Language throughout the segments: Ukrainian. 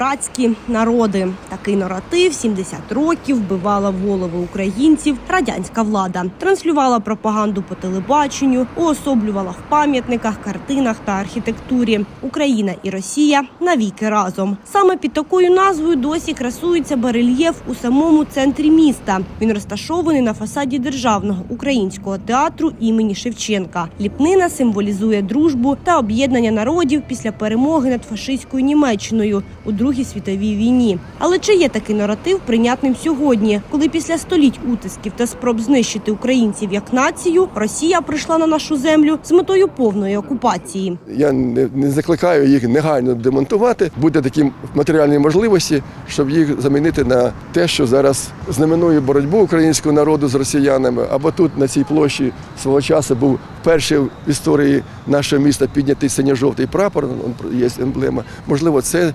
братські народи. Такий наратив 70 років вбивала голови українців радянська влада, транслювала пропаганду по телебаченню, уособлювала в пам'ятниках, картинах та архітектурі. Україна і Росія навіки разом. Саме під такою назвою досі красується барельєф у самому центрі міста. Він розташований на фасаді державного українського театру імені Шевченка. Ліпнина символізує дружбу та об'єднання народів після перемоги над фашистською Німеччиною у Другій світовій війні. Але чи є такий наратив прийнятним сьогодні, коли після століть утисків та спроб знищити українців як націю, Росія прийшла на нашу землю з метою повної окупації? Я не, не закликаю їх негайно демонтувати. Буде такі матеріальні можливості, щоб їх замінити на те, що зараз знаменує боротьбу українського народу з росіянами. Або тут на цій площі свого часу був перший в історії нашого міста піднятий синьо-жовтий прапор. он Є емблема. Можливо, це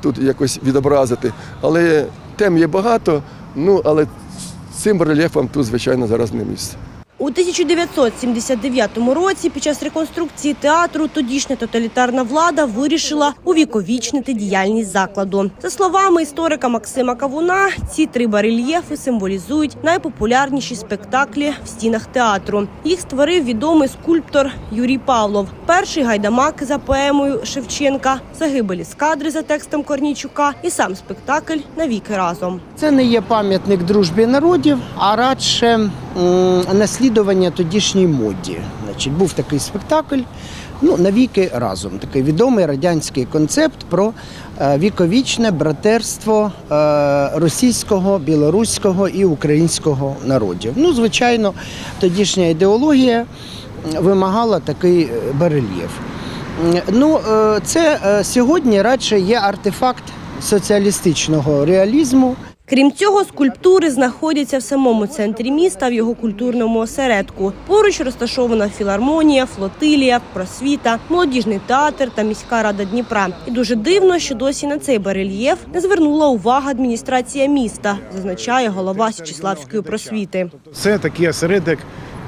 тут якось відобразити. Але тем є багато. Ну але цим рельєфом тут, звичайно, зараз не місце. У 1979 році під час реконструкції театру тодішня тоталітарна влада вирішила увіковічнити діяльність закладу. За словами історика Максима Кавуна, ці три барельєфи символізують найпопулярніші спектаклі в стінах театру. Їх створив відомий скульптор Юрій Павлов. Перший гайдамак за поемою Шевченка, загибелі скадри за текстом Корнійчука і сам спектакль навіки разом. Це не є пам'ятник дружбі народів, а радше наслідування тодішній моді. Значить, був такий спектакль. Ну, навіки разом такий відомий радянський концепт про е, віковічне братерство е, російського, білоруського і українського народів. Ну, звичайно, тодішня ідеологія вимагала такий е, барельєф. Ну, це сьогодні радше є артефакт соціалістичного реалізму. Крім цього, скульптури знаходяться в самому центрі міста в його культурному осередку. Поруч розташована філармонія, флотилія, просвіта, молодіжний театр та міська рада Дніпра. І дуже дивно, що досі на цей барельєф не звернула увагу адміністрація міста, зазначає голова Січеславської просвіти. Це такий осередок,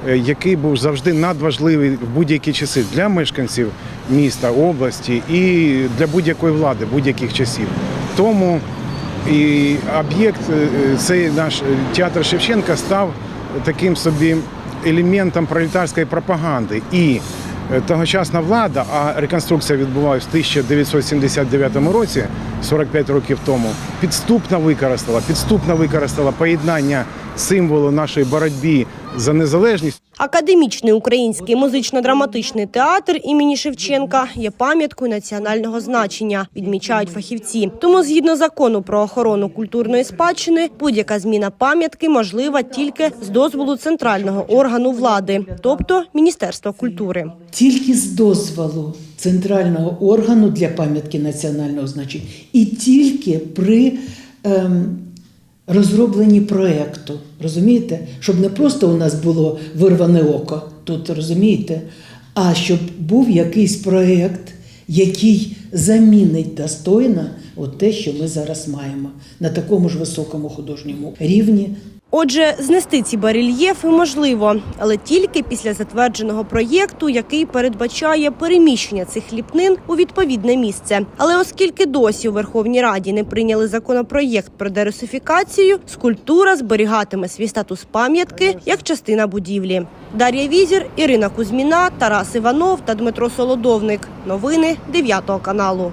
е, який був завжди надважливий в будь-які часи для мешканців міста, області і для будь-якої влади будь-яких часів. Тому і об'єкт, е, цей наш театр Шевченка став таким собі елементом пролетарської пропаганди. І е, тогочасна влада, а реконструкція відбувалася в 1979 році, 45 років тому, підступно використала, підступно використала поєднання символу нашої боротьби за незалежність. Академічний український музично-драматичний театр імені Шевченка є пам'яткою національного значення, відмічають фахівці. Тому, згідно закону про охорону культурної спадщини, будь-яка зміна пам'ятки можлива тільки з дозволу центрального органу влади, тобто Міністерства культури. тільки з дозволу центрального органу для пам'ятки національного значення і тільки при ем, розробленні проєкту. Розумієте? Щоб не просто у нас було вирване око тут, розумієте, а щоб був якийсь проєкт, який замінить достойно от те, що ми зараз маємо на такому ж високому художньому рівні. Отже, знести ці барельєфи можливо, але тільки після затвердженого проєкту, який передбачає переміщення цих ліпнин у відповідне місце. Але оскільки досі у Верховній Раді не прийняли законопроєкт про дерусифікацію, скульптура зберігатиме свій статус пам'ятки як частина будівлі. Дар'я Візір, Ірина Кузьміна, Тарас Іванов та Дмитро Солодовник. Новини 9 каналу.